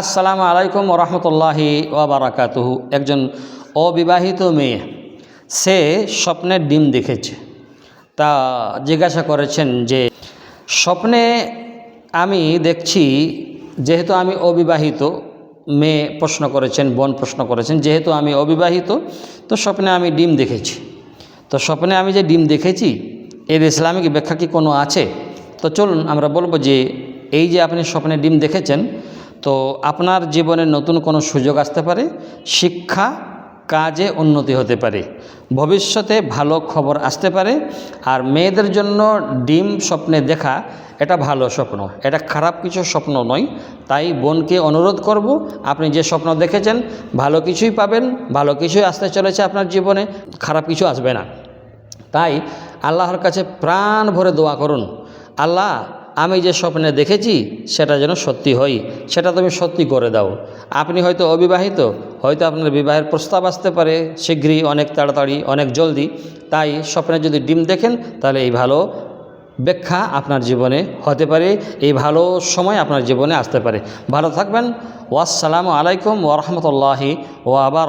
আসসালামু আলাইকুম ওরহমতুল্লাহি ওবরাকাতুহু একজন অবিবাহিত মেয়ে, সে স্বপ্নের ডিম দেখেছে। তা জিজ্ঞাসা করেছেন যে, স্বপ্নে আমি দেখছি, যেহেতু আমি অবিবাহিত, মেয়ে প্রশ্ন করেছেন, বোন প্রশ্ন করেছেন, যেহেতু আমি অবিবাহিত, তো স্বপ্নে আমি ডিম দেখেছি। তো স্বপ্নে আমি যে ডিম দেখেছি, এর ইসলামিক ব্যাখ্যা কি কোনো আছে? তো চলুন, আমরা বলব যে, এই যে আপনি স্বপ্নে ডিম দেখেছেন তো আপনার জীবনে নতুন কোনো সুযোগ আসতে পারে? শিক্ষা, কাজে উন্নতি হতে পারে। ভবিষ্যতে ভালো খবর আসতে পারে। আর মেয়েদের জন্য ডিম স্বপ্নে দেখা, এটা ভালো স্বপ্ন। এটা খারাপ কিছু স্বপ্ন নয়। তাই বোনকে অনুরোধ করব, আপনি যে স্বপ্ন দেখেছেন, ভালো কিছুই পাবেন, ভালো কিছুই আসতে চলেছে আপনার জীবনে, খারাপ কিছু আসবে না। তাই আল্লাহর কাছে প্রাণ ভরে দোয়া করুন। আল্লাহ আমি যে স্বপ্নে দেখেছি, সেটা যেন সত্যি হয়, সেটা তুমি সত্যি করে দাও। আপনি হয়তো অবিবাহিত, হয়তো আপনার বিবাহের প্রস্তাব আসতে পারে, শীঘ্রই অনেক তাড়াতাড়ি, অনেক জলদি। তাই স্বপ্নে যদি ডিম দেখেন, তাহলে এই ভালো ব্যাখ্যা আপনার জীবনে হতে পারে, এই ভালো সময় আপনার জীবনে আসতে পারে। ভালো থাকবেন। ওয়াসসালামু আলাইকুম ওরহমতুল্লাহি ও আবার